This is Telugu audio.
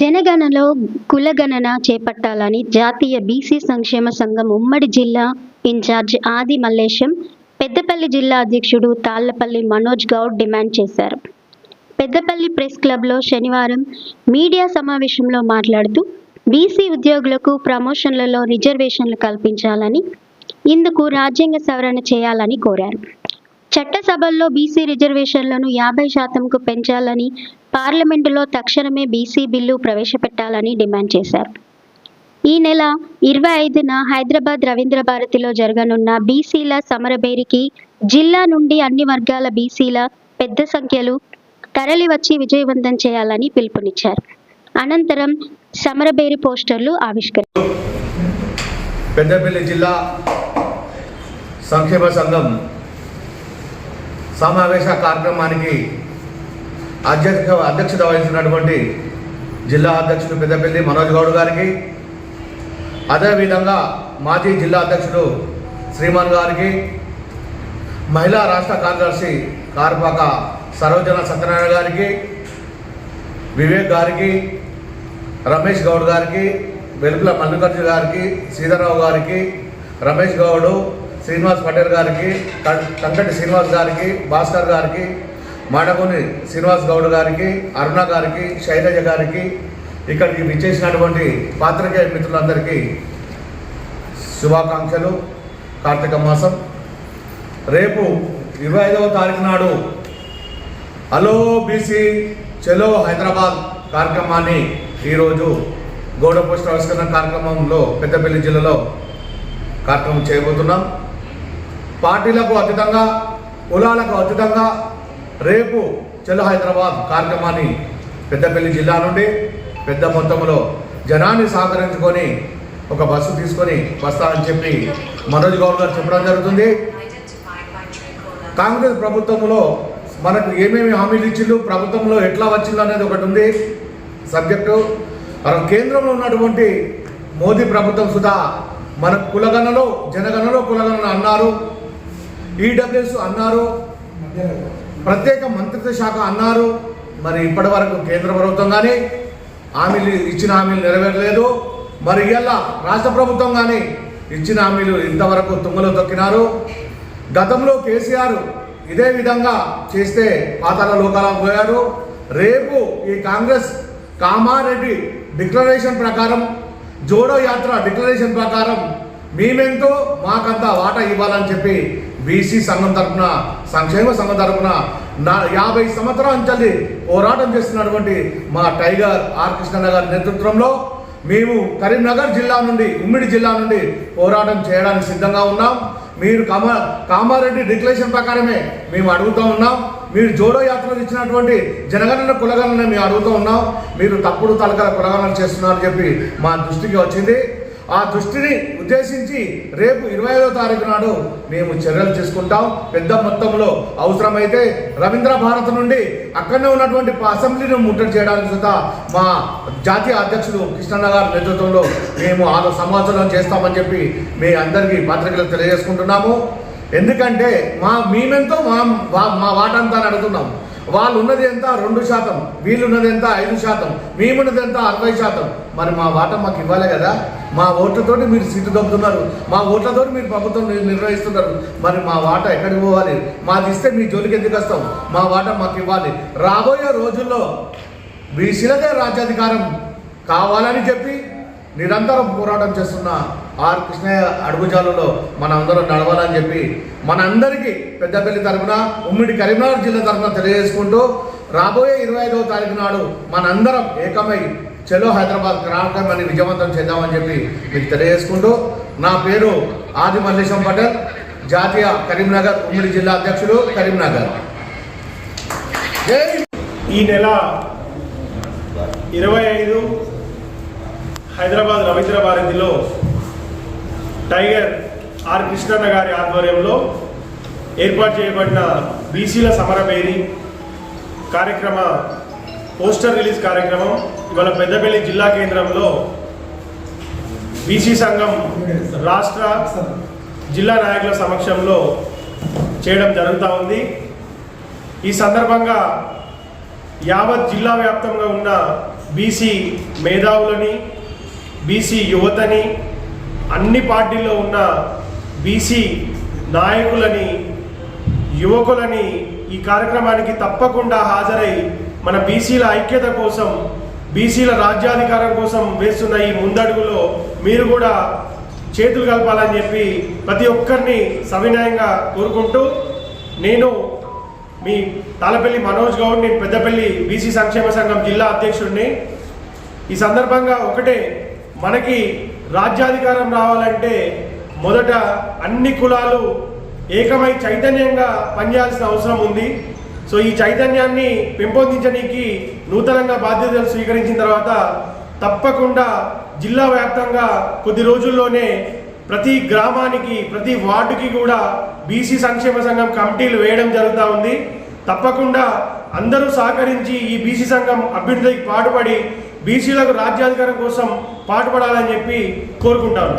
జనగణలో కులగణన చేపట్టాలని జాతీయ బీసీ సంక్షేమ సంఘం ఉమ్మడి జిల్లా ఇన్ఛార్జ్ ఆది మల్లేశం పెద్దపల్లి జిల్లా అధ్యక్షుడు తాళ్ళపల్లి మనోజ్ గౌడ్ డిమాండ్ చేశారు. పెద్దపల్లి ప్రెస్ క్లబ్లో శనివారం మీడియా సమావేశంలో మాట్లాడుతూ బీసీ ఉద్యోగులకు ప్రమోషన్లలో రిజర్వేషన్లు కల్పించాలని ఇందుకు రాజ్యాంగ సవరణ చేయాలని కోరారు. చట్టసభల్లో బీసీ రిజర్వేషన్లను యాభై శాతంకు పెంచాలని పార్లమెంటులో తక్షణమే బీసీ బిల్లు ప్రవేశపెట్టాలని డిమాండ్ చేశారు. ఈ నెల ఇరవై ఐదున హైదరాబాద్ రవీంద్ర భారతిలో జరగనున్న బీసీల సమరబేరికి జిల్లా నుండి అన్ని వర్గాల బీసీల పెద్ద సంఖ్యలు తరలివచ్చి విజయవంతం చేయాలని పిలుపునిచ్చారు. అనంతరం సమరబేరి పోస్టర్లు ఆవిష్కరించారు. పెద్దపల్లి జిల్లా సంక్షేమ సంఘం సమావేశ కార్యక్రమానికి అధ్యక్ష అధ్యక్షత వహించినటువంటి జిల్లా అధ్యక్షుడు పెద్దపల్లి మనోజ్ గౌడ్ గారికి అదేవిధంగా మాజీ జిల్లా అధ్యక్షుడు శ్రీమాన్ గారికి మహిళా రాష్ట్ర కార్యదర్శి కార్పాక సరోజన సత్యనారాయణ గారికి వివేక్ గారికి రమేష్ గౌడ్ గారికి వెలుపుల మల్లికార్జున గారికి సీతారావు గారికి రమేష్ గౌడ్ శ్రీనివాస్ పటేల్ గారికి కం- కంకటి శ్రీనివాస్ గారికి భాస్కర్ గారికి మాడగోని శ్రీనివాస్ గౌడ్ గారికి అరుణ గారికి శైలజ గారికి ఇక్కడికి విచ్చేసినటువంటి పాత్రికేయ మిత్రులందరికీ శుభాకాంక్షలు. కార్తీక మాసం రేపు ఇరవై ఐదవ తారీఖు నాడు హలో బీసీ చలో హైదరాబాద్ కార్యక్రమాన్ని ఈరోజు గౌడ పోస్ట్ ఆవిష్కరణ కార్యక్రమంలో పెద్దపల్లి జిల్లాలో కార్యక్రమం చేయబోతున్నాం. పార్టీలకు అతీతంగా కులాలకు అతీతంగా రేపు చెల్లు హైదరాబాద్ కార్యక్రమాన్ని పెద్దపల్లి జిల్లా నుండి పెద్ద మొత్తంలో జనాన్ని సహకరించుకొని ఒక బస్సు తీసుకొని వస్తానని చెప్పి మనోజ్ గౌడ్ గారు చెప్పడం జరుగుతుంది. కాంగ్రెస్ ప్రభుత్వంలో మనకు ఏమేమి హామీలు ఇచ్చిండు ప్రభుత్వంలో ఎట్లా వచ్చిందో అనేది ఒకటి ఉంది. సబ్జెక్టు. మనం కేంద్రంలో ఉన్నటువంటి మోదీ ప్రభుత్వం సుధా మన కులగణలో జనగణలో కులగణన అన్నారు. ఈడబ్ల్యూఎస్ అన్నారు. ప్రత్యేక మంత్రిత్వ శాఖ అన్నారు. మరి ఇప్పటి వరకు కేంద్ర ప్రభుత్వం కానీ హామీలు ఇచ్చిన హామీలు నెరవేరలేదు. మరి ఇవాళ రాష్ట్ర ప్రభుత్వం కానీ ఇచ్చిన హామీలు ఇంతవరకు తుంగలో తొక్కినారు. గతంలో కేసీఆర్ ఇదే విధంగా చేస్తే పాతాల లోకాలకు పోయారు రేపు ఈ కాంగ్రెస్ కామారెడ్డి డిక్లరేషన్ ప్రకారం జోడో యాత్ర డిక్లరేషన్ ప్రకారం మేమెంతో మాకంతా వాటా ఇవ్వాలని చెప్పి బీసీ సంఘం తరపున సంక్షేమ సంఘం తరపున నా యాభై సంవత్సరాల పోరాటం చేస్తున్నటువంటి మా టైగర్ ఆర్ కృష్ణ గారి నేతృత్వంలో మేము కరీంనగర్ జిల్లా నుండి ఉమ్మిడి జిల్లా నుండి పోరాటం చేయడానికి సిద్ధంగా ఉన్నాం. మీరు కామా కామారెడ్డి డిక్లరేషన్ ప్రకారమే మేము అడుగుతూ ఉన్నాం. మీరు జోడో యాత్రలు ఇచ్చినటువంటి జనగణన కులగణన మేము అడుగుతూ ఉన్నాం. మీరు తప్పుడు తలకల కులగణన చేస్తున్నారని చెప్పి మా దృష్టికి వచ్చింది. ఆ దృష్టిని ఉద్దేశించి రేపు ఇరవై ఐదో తారీఖు నాడు మేము చర్యలు తీసుకుంటాం. పెద్ద మొత్తంలో అవసరమైతే రవీంద్ర భారత్ నుండి అక్కడనే ఉన్నటువంటి అసెంబ్లీని ముట్టడి చేయడానికి సుతా మా జాతీయ అధ్యక్షుడు కృష్ణన్న గారి నేతృత్వంలో మేము ఆ సమాచారం చేస్తామని చెప్పి మీ అందరికీ పత్రికలు తెలియజేసుకుంటున్నాము. ఎందుకంటే మా మేమెంతో మా మా వాటంతా అడుగుతున్నాం వాళ్ళు ఉన్నది ఎంత? రెండు శాతం. వీళ్ళు ఉన్నది ఎంత? ఐదు శాతం. మేమున్నది ఎంత? అరవై శాతం. మరి మా వాటం మాకు ఇవ్వాలి కదా? మా ఓట్లతోటి మీరు సీటు దొబ్బుతున్నారు. మా ఓట్లతోటి మీరు ప్రభుత్వం నిర్వహిస్తున్నారు. మరి మా వాటా ఎక్కడికి పోవాలి? మాది ఇస్తే మీ జోలికి ఎందుకు వస్తాం? మా వాటా మాకు ఇవ్వాలి. రాబోయే రోజుల్లో బీసీలదే రాజ్యాధికారం కావాలని చెప్పి నిరంతరం పోరాటం చేస్తున్న ఆర్ కృష్ణయ్య అడుగుజాలలో మన అందరం నడవాలని చెప్పి మనందరికీ పెద్దపల్లి తరపున ఉమ్మడి కరీంనగర్ జిల్లా తరఫున తెలియజేసుకుంటూ రాబోయే ఇరవై ఐదవ తారీఖు నాడు మనందరం ఏకమై చలో హైదరాబాద్ కార్యక్రమాన్ని విజయవంతం చేద్దామని చెప్పి మీకు తెలియజేసుకుంటూ నా పేరు ఆది మల్లేశం పటేల్ జాతీయ కరీంనగర్ ఉమ్మడి జిల్లా అధ్యక్షుడు కరీంనగర్. ఈ నెల ఇరవై ఐదు హైదరాబాద్ రవీంద్ర భారతిలో టైగర్ ఆర్ కృష్ణన్న గారి ఆధ్వర్యంలో ఏర్పాటు చేయబడిన బీసీల సమరబేరి కార్యక్రమ పోస్టర్ రిలీజ్ కార్యక్రమం ఇవాళ పెద్దపల్లి జిల్లా కేంద్రంలో బీసీ సంఘం రాష్ట్ర జిల్లా నాయకుల సమక్షంలో చేయడం జరుగుతూ ఉంది. ఈ సందర్భంగా యావత్ జిల్లా వ్యాప్తంగా ఉన్న బీసీ మేధావులని బీసీ యువతని అన్ని పార్టీల్లో ఉన్న బీసీ నాయకులని యువకులని ఈ కార్యక్రమానికి తప్పకుండా హాజరై మన బీసీల ఐక్యత కోసం బీసీల రాజ్యాధికారం కోసం వేస్తున్న ఈ ముందడుగులో మీరు కూడా చేతులు కలపాలని చెప్పి ప్రతి ఒక్కరిని సవినయంగా కోరుకుంటూ నేను మీ తాళపల్లి మనోజ్ గౌడ్ నేను పెద్దపల్లి బీసీ సంక్షేమ సంఘం జిల్లా అధ్యక్షుడిని. ఈ సందర్భంగా ఒకటే మనకి రాజ్యాధికారం రావాలంటే మొదట అన్ని కులాలు ఏకమై చైతన్యంగా పనిచేయాల్సిన అవసరం ఉంది. సో ఈ చైతన్యాన్ని పెంపొందించడానికి నూతనంగా బాధ్యతలు స్వీకరించిన తర్వాత తప్పకుండా జిల్లా వ్యాప్తంగా కొద్ది రోజుల్లోనే ప్రతి గ్రామానికి ప్రతి వార్డుకి కూడా బీసీ సంక్షేమ సంఘం కమిటీలు వేయడం జరుగుతూ ఉంది. తప్పకుండా అందరూ సహకరించి ఈ బీసీ సంఘం అభ్యున్నతికి పాటుపడి బీసీలకు రాజ్యాధికారం కోసం పాటుపడాలని చెప్పి కోరుకుంటాను.